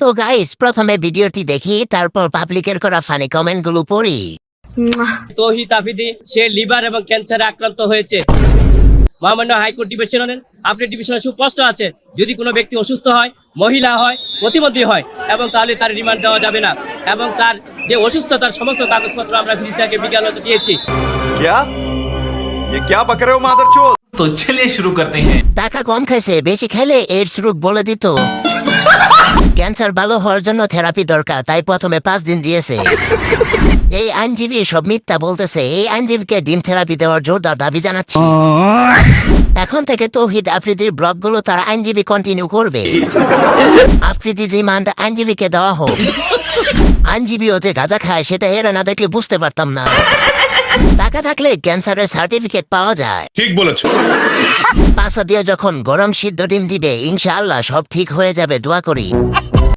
তো গাইস প্রথমে ভিডিওটি দেখি তারপর পাবলিকের করা ফানি কমেন্ট গুলো পড়ি তৌহিদ আফিদি সে লিভার এবং ক্যান্সারে আক্রান্ত হয়েছে মহামান্য হাইকোর্ট ডিভিশনের আপনি ডিভিশনে সুস্পষ্ট আছে যদি কোনো ব্যক্তি অসুস্থ হয় মহিলা হয় প্রতিবন্ধী হয় এবং তাহলে তার রিমান্ড দেওয়া যাবে না এবং তার যে অসুস্থতার সমস্ত কাগজপত্র আমরা ফিরিস্তাকে বিজ্ঞানত দিয়েছি क्या ये क्या बक रहे हो मादर तो चलिए शुरू करते हैं টাকা কম খাইছে বেশি খেলে এইডস রোগ বলে দিত ক্যান্সার ভালো হওয়ার জন্য থেরাপি দরকার, তাই প্রথমে পাঁচ দিন দিয়েছে। এই আইনজীবী সব মিথ্যা বলতেছে, এই আইনজীবীকে ডিম থেরাপি দেওয়ার জোরদার দাবি জানাচ্ছি। এখন থেকে তৌহিদ আফ্রিদির ব্লগগুলো তার আইনজীবী কন্টিনিউ করবে। আফ্রিদির রিমান্ড আইনজীবীকে দেওয়া হোক। আইনজীবী ওতে গাঁজা খায়, সেটা এরা না দেখলে বুঝতে পারতাম না। টাকা থাকলে ক্যান্সারের সার্টিফিকেট পাওয়া যায়। ঠিক বলেছ। পাশা দিয়ে যখন গরম সিদ্ধ ডিম দিবে ইনশাআল্লাহ সব ঠিক হয়ে যাবে দোয়া করি।